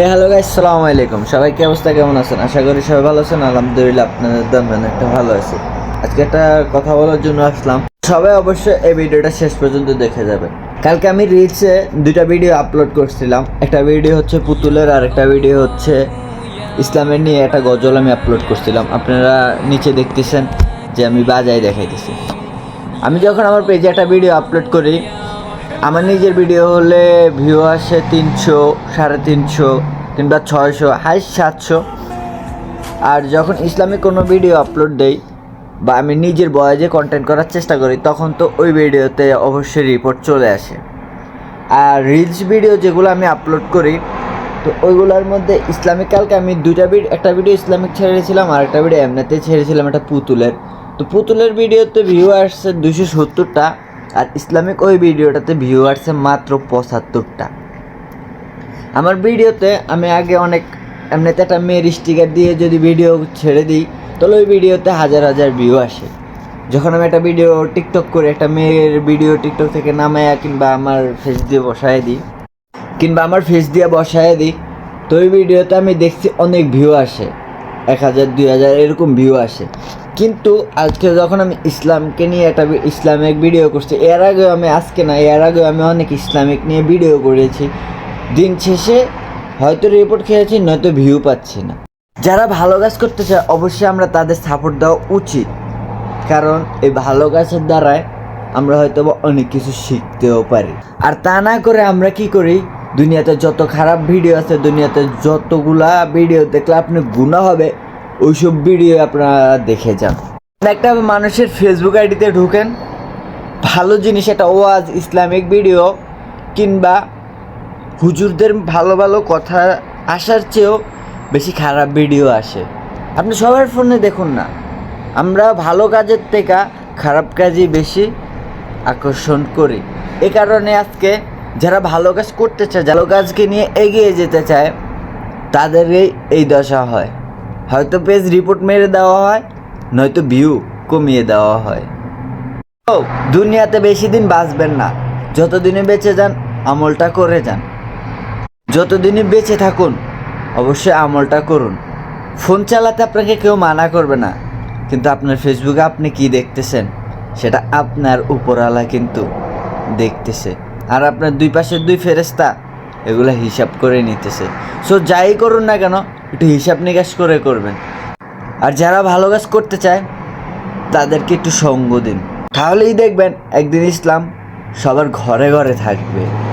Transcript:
এ hello guys সালামু আলাইকুম। সবাই কি অবস্থা, কেমন আছেন? আশা করি সবাই ভালো আছেন। আলহামদুলিল্লাহ, আপনাদের দামেন একটা ভালো আছে। আজকে একটা কথা বলার জন্য আসলাম। সবাই অবশ্যই এই ভিডিওটা শেষ পর্যন্ত দেখে যাবে কালকে আমি রিলসে দুইটা ভিডিও আপলোড করছিলাম। একটা ভিডিও হচ্ছে পুতুলের, আর একটা ভিডিও হচ্ছে ইসলামের নিয়ে একটা গজল আমি আপলোড করছিলাম। আপনারা নিচে দেখতেছেন যে আমি বাজাই দেখাইতেছি। আমি যখন আমার পেজে একটা ভিডিও আপলোড করি আমার নিজের ভিডিও হলে ভিউ আসে তিনশো, সাড়ে তিনশো কিংবা ছয়শো, হাই সাতশো। আর যখন ইসলামিক কোনো ভিডিও আপলোড দেই বা আমি নিজের বয়েজে কন্টেন্ট করার চেষ্টা করি, তখন তো ওই ভিডিওতে অবশ্যই রিপোর্ট চলে আসে। আর রিলস ভিডিও যেগুলো আমি আপলোড করি, তো ওইগুলোর মধ্যে ইসলামিক কালকে আমি দুইটা ভিডিও একটা ভিডিও ইসলামিক ছেড়েছিলাম আর একটা ভিডিও এমনিতে ছেড়েছিলাম একটা পুতুলের। তো পুতুলের ভিডিওতে ভিউ আসছে দুশো সত্তরটা। আর ইসলামিক ওই ভিডিওটাতে ভিউ আসছে মাত্র পঁচাত্তরটা। আমার ভিডিওতে আমি আগে অনেক এমনিতে একটা মেয়ের স্টিকার দিয়ে যদি ভিডিও ছেড়ে দিই, তাহলে ওই ভিডিওতে হাজার হাজার ভিউ আসে। যখন আমি একটা ভিডিও টিকটক করে একটা মেয়ের ভিডিও টিকটক থেকে নামায়া কিংবা আমার ফেস দিয়ে বসায় দিই, কিংবা আমার ফেস দিয়ে বসায় দিই, তো ওই ভিডিওতে আমি দেখছি অনেক ভিউ আসে। এক হাজার, দুই হাজার এরকম ভিউ আসে। কিন্তু আজকে যখন আমি ইসলামকে নিয়ে একটা ইসলামিক ভিডিও করছি, এর আগেও আমি, আজকে না, এর আগেও আমি অনেক ইসলামিক নিয়ে ভিডিও করেছি। দিন শেষে হয়তো রিপোর্ট খেয়েছি, নয়তো ভিউ পাচ্ছি না। যারা ভালো কাজ করতে চায়, অবশ্যই আমরা তাদের সাপোর্ট দেওয়া উচিত। কারণ এই ভালো কাজের দ্বারায় আমরা হয়তো অনেক কিছু শিখতেও পারি। আর তা না করে আমরা কি করি, দুনিয়াতে যত খারাপ ভিডিও আছে, দুনিয়াতে যতগুলা ভিডিও দেখলে আপনি গুণা হবে ওইসব ভিডিও আপনারা দেখে যান। একটা মানুষের ফেসবুক আইডিতে ঢুকেন, ভালো জিনিস, একটা ওয়াজ, ইসলামিক ভিডিও, কিংবা হুজুরদের ভালো ভালো কথা আসার চেয়েও বেশি খারাপ ভিডিও আসে। আপনি সবার ফোনে দেখুন না। আমরা ভালো কাজের থেকে খারাপ কাজই বেশি আকর্ষণ করি। এ কারণে আজকে যারা ভালো কাজ করতে চায়, ভালো কাজকে নিয়ে এগিয়ে যেতে চায়, তাদেরই এই দশা হয়। হয়তো পেজ রিপোর্ট মেরে দেওয়া হয়, নয়তো ভিউ কমিয়ে দেওয়া হয়। ও, দুনিয়াতে বেশি দিন বাঁচবেন না। যতদিনে বেঁচে যান, আমলটা করে যান। যতদিনই বেঁচে থাকুন, অবশ্যই আমলটা করুন। ফোন চালাতে আপনাকে কেউ মানা করবে না। কিন্তু আপনার ফেসবুকে আপনি কি দেখতেছেন? সেটা আপনার উপরওয়ালা কিন্তু দেখতেছে। আর আপনার দুই পাশের দুই ফেরেস্তা এগুলো হিসাব করে নিতেছে। সো যাই করুন না কেন, একটু হিসাব নিকাশ করে করবেন। আর যারা ভালো কাজ করতে চায়, তাদেরকে একটু সঙ্গ দিন। তাহলেই দেখবেন, একদিন ইসলাম সবার ঘরে ঘরে থাকবে।